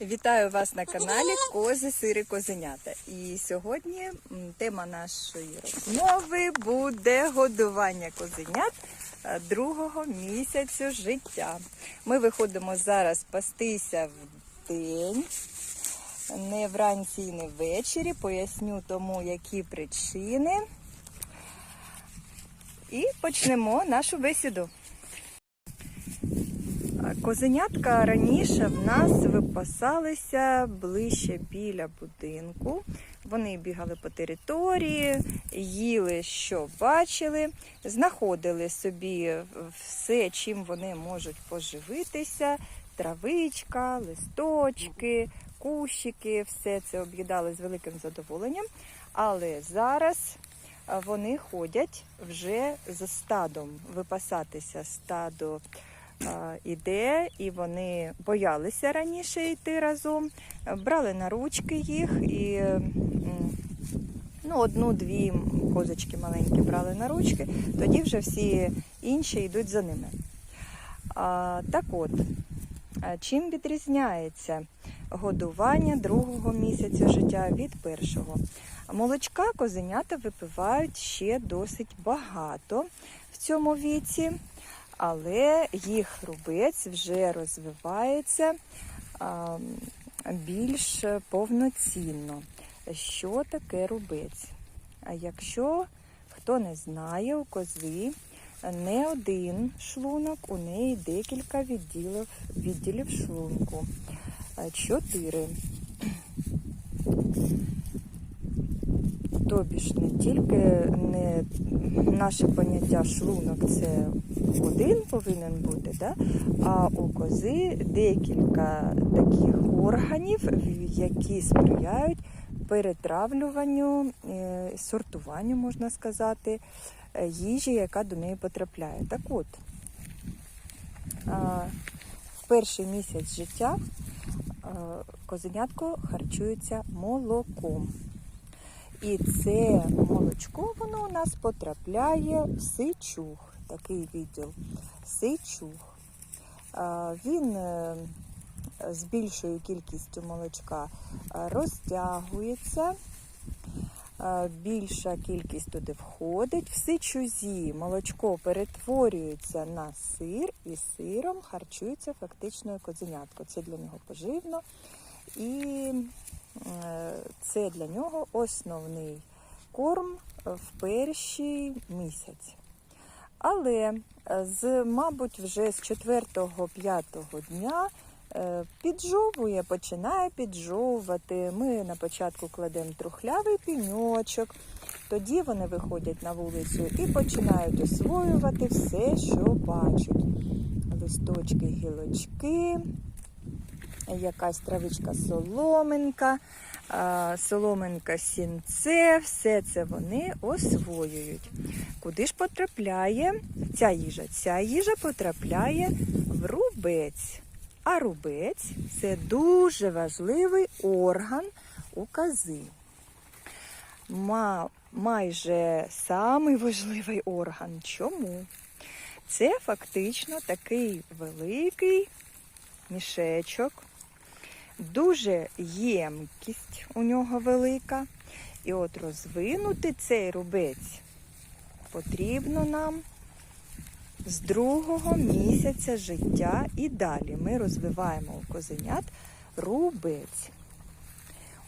Вітаю вас на каналі Кози Сири Козенята. І сьогодні тема нашої розмови буде годування козенят е, другого місяцю життя. Ми виходимо зараз пастися в день, не вранці і не ввечері. Поясню тому, які причини. І почнемо нашу бесіду. Козенятка раніше в нас випасалися ближче біля будинку. Вони бігали по території, їли, що бачили, знаходили собі все, чим вони можуть поживитися: травичка, листочки, кущики, все це об'їдали з великим задоволенням. Але зараз вони ходять вже за стадом випасатися стадо іде, і вони боялися раніше йти разом, е, брали на ручки їх і ну, одну-дві козочки маленькі брали на ручки, тоді вже всі інші йдуть за ними. А, так от, чим відрізняється годування другого місяця життя від першого? Молочка козенята випивають ще досить багато в цьому віці але їх хрубець вже розвивається більш повноцінно. Що таке рубець? Якщо хто не знає, у кози не один шлунок, у неї декілька відділів, відділів шлунку. Чотири. Тобі ж не тільки не наше поняття шлунок це один повинен бути, да? а у кози декілька таких органів, які сприяють перетравлюванню, е, сортуванню, можна сказати, е, їжі, яка до неї потрапляє. Так от, перший місяць життя козенятко харчується молоком. І це молочко воно у нас потрапляє в сичух, такий відділ сичух. Він е, з більшою кількістю молочка розтягується, більша кількість туди входить. В сичузі молочко перетворюється на сир і сиром харчується фактично козенятко. Це для нього поживно. І це для нього основний корм в перший місяць. Але з, мабуть, вже з 4-5 дня піджовує, починає піджовувати. Ми на початку кладемо трухлявий піньочок, тоді вони виходять на вулицю і починають освоювати все, що бачать. Листочки, гілочки, якась травичка соломинка, соломинка сінце, все це вони освоюють. Куди ж потрапляє ця їжа? Ця їжа потрапляє в рубець. А рубець це дуже важливий орган у кози. Майже самий важливий орган. Чому? Це фактично такий великий мішечок, дуже ємкість у нього велика. І от розвинути цей рубець потрібно нам з другого місяця життя і далі ми розвиваємо у козенят рубець.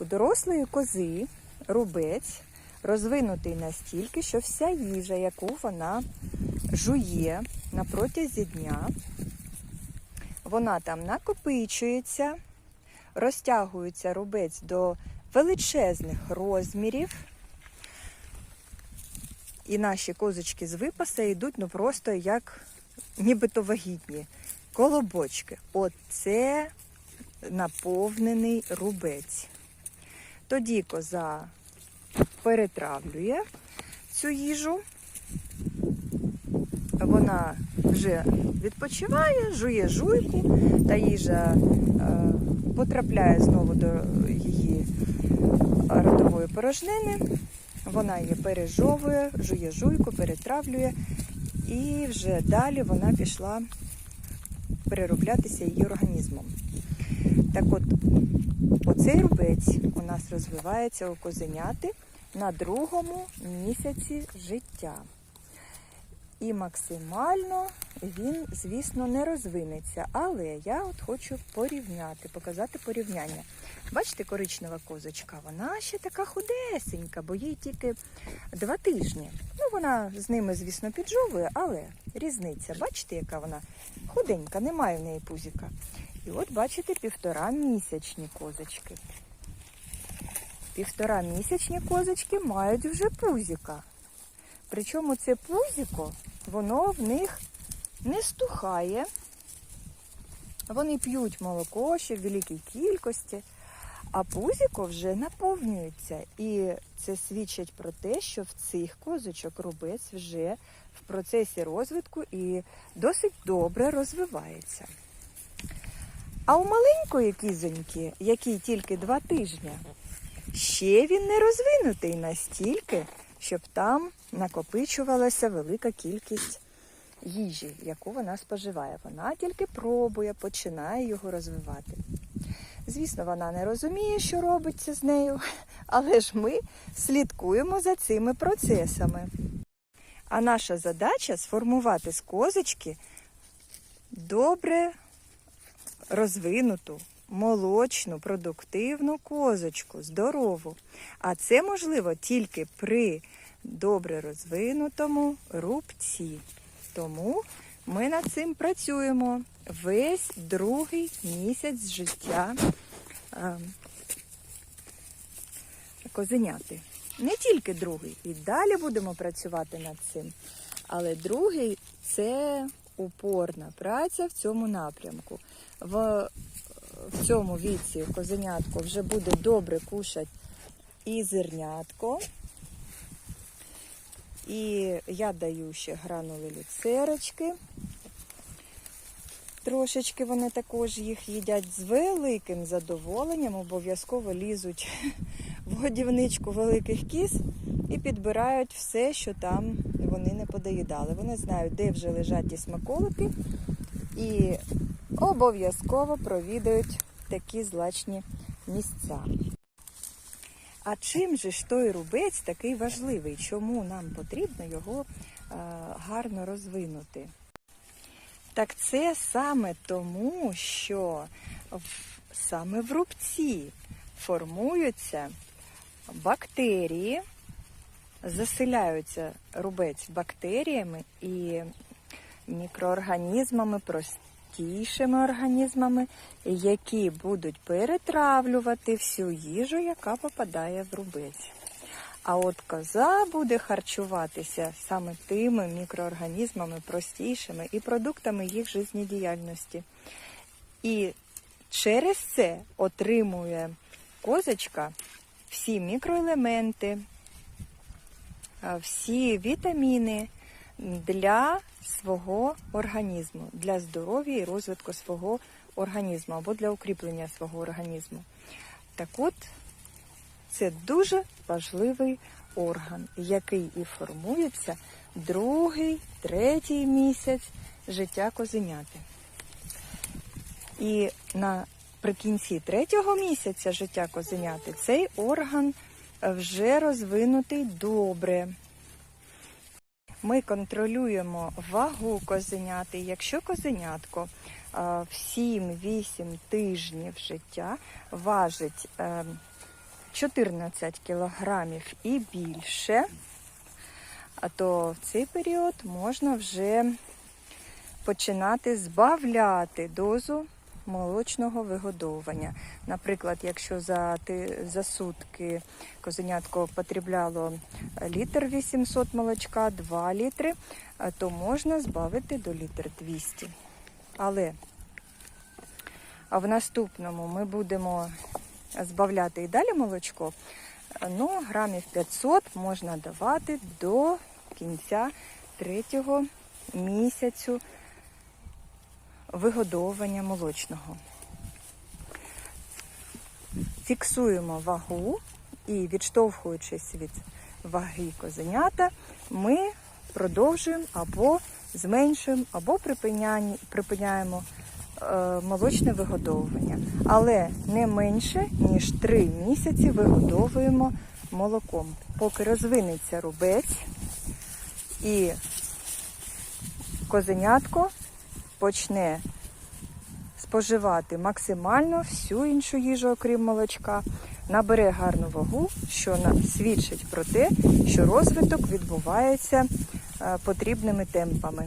У дорослої кози рубець розвинутий настільки, що вся їжа, яку вона жує на протязі дня, вона там накопичується, розтягується рубець до величезних розмірів. І наші козочки з випаса йдуть ну просто як нібито вагітні. Колобочки. Оце наповнений рубець. Тоді коза перетравлює цю їжу, вона вже відпочиває, жує жуйку, та їжа е, потрапляє знову до її ротової порожнини. Вона її пережовує, жує жуйку, перетравлює, і вже далі вона пішла перероблятися її організмом. Так от, оцей рубець у нас розвивається у козеняти на другому місяці життя. І максимально він, звісно, не розвинеться. Але я от хочу порівняти, показати порівняння. Бачите, коричнева козочка, вона ще така худесенька, бо їй тільки два тижні. Ну, вона з ними, звісно, піджовує, але різниця. Бачите, яка вона худенька, немає в неї пузіка. І от бачите, півтора місячні козочки. Півтора місячні козочки мають вже пузіка. Причому це пузіко, воно в них не стухає. Вони п'ють молоко ще в великій кількості, а пузіко вже наповнюється. І це свідчить про те, що в цих козочок рубець вже в процесі розвитку і досить добре розвивається. А у маленької кізоньки, якій тільки два тижні, ще він не розвинутий настільки, щоб там накопичувалася велика кількість їжі, яку вона споживає. Вона тільки пробує, починає його розвивати. Звісно, вона не розуміє, що робиться з нею, але ж ми слідкуємо за цими процесами. А наша задача сформувати з козочки добре розвинуту, молочну, продуктивну козочку, здорову. А це можливо тільки при добре розвинутому рубці. Тому ми над цим працюємо весь другий місяць життя е, козеняти. Не тільки другий, і далі будемо працювати над цим. Але другий це упорна праця в цьому напрямку. В, в цьому віці козенятко вже буде добре кушати і зернятко. І я даю ще гранули люцерочки. Трошечки вони також їх їдять з великим задоволенням, обов'язково лізуть в годівничку великих кіз і підбирають все, що там вони не подоїдали. Вони знають, де вже лежать ті смаколики, і обов'язково провідають такі злачні місця. А чим же ж той рубець такий важливий? Чому нам потрібно його е, гарно розвинути? Так це саме тому, що саме в рубці формуються бактерії, заселяються рубець бактеріями і мікроорганізмами, простішими організмами, які будуть перетравлювати всю їжу, яка попадає в рубець. А от коза буде харчуватися саме тими мікроорганізмами простішими і продуктами їх життєдіяльності. І через це отримує козочка всі мікроелементи, всі вітаміни для свого організму, для здоров'я і розвитку свого організму або для укріплення свого організму. Так от, це дуже важливий орган, який і формується другий, третій місяць життя козеняти. І наприкінці третього місяця життя козеняти цей орган вже розвинутий добре. Ми контролюємо вагу козеняти. Якщо козенятко в 7-8 тижнів життя важить 14 кілограмів і більше, то в цей період можна вже починати збавляти дозу молочного вигодовування. Наприклад, якщо за за сутки козенятко потребляло літр 800 молочка, 2 літри, то можна збавити до літр 200. Але в наступному ми будемо збавляти і далі молочко, ну, грамів 500 можна давати до кінця третього місяцю вигодовування молочного. Фіксуємо вагу і, відштовхуючись від ваги козенята, ми продовжуємо або зменшуємо, або припиняємо е, молочне вигодовування. Але не менше, ніж 3 місяці вигодовуємо молоком. Поки розвинеться рубець і козенятко почне споживати максимально всю іншу їжу, окрім молочка, набере гарну вагу, що свідчить про те, що розвиток відбувається е, потрібними темпами.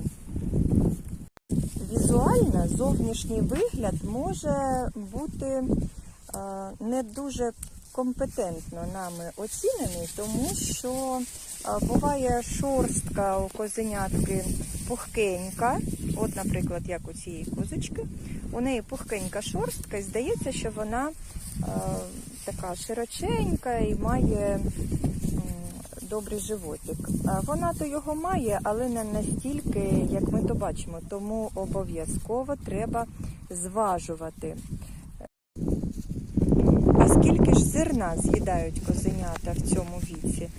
Візуально зовнішній вигляд може бути е, не дуже компетентно нами оцінений, тому що буває шорстка у козенятки пухкенька. От, наприклад, як у цієї козочки. У неї пухкенька шорстка, і здається, що вона е, така широченька і має добрий животик. Вона то його має, але не настільки, як ми то бачимо. Тому обов'язково треба зважувати. А скільки ж зерна з'їдають козенята в цьому віці?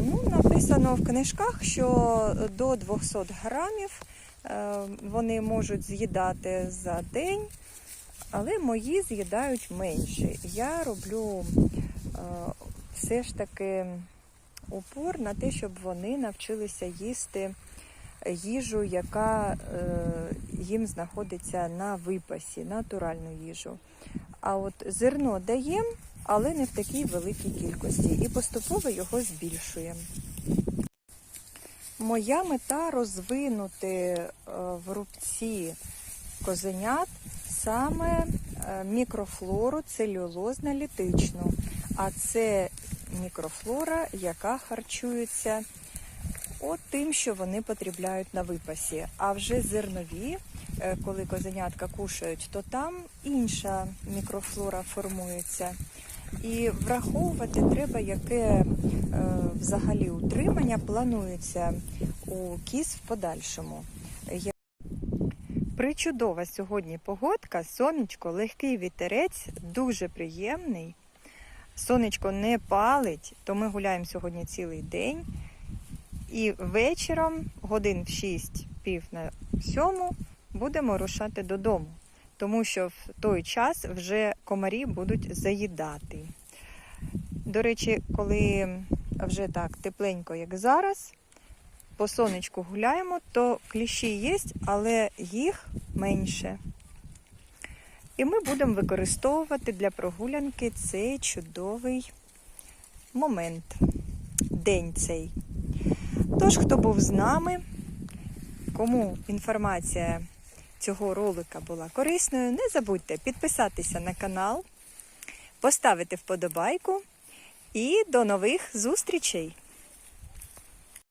Ну, написано в книжках, що до 200 грамів е, вони можуть з'їдати за день, але мої з'їдають менше. Я роблю е, все ж таки упор на те, щоб вони навчилися їсти їжу, яка е, їм знаходиться на випасі, натуральну їжу. А от зерно даємо, але не в такій великій кількості, і поступово його збільшуємо. Моя мета розвинути е, в рубці козенят саме е, мікрофлору целюлозно-літичну. А це мікрофлора, яка харчується от тим, що вони потребляють на випасі. А вже зернові, е, коли козенятка кушають, то там інша мікрофлора формується. І враховувати треба, яке е, взагалі утримання планується у кіз в подальшому. Причудова сьогодні погодка, сонечко, легкий вітерець, дуже приємний. Сонечко не палить, то ми гуляємо сьогодні цілий день. І вечором, годин в 6, пів на сьому, будемо рушати додому, тому що в той час вже комарі будуть заїдати. До речі, коли вже так тепленько, як зараз, по сонечку гуляємо, то кліщі є, але їх менше. І ми будемо використовувати для прогулянки цей чудовий момент, день цей. Тож, хто був з нами, кому інформація цього ролика була корисною, не забудьте підписатися на канал, поставити вподобайку і до нових зустрічей!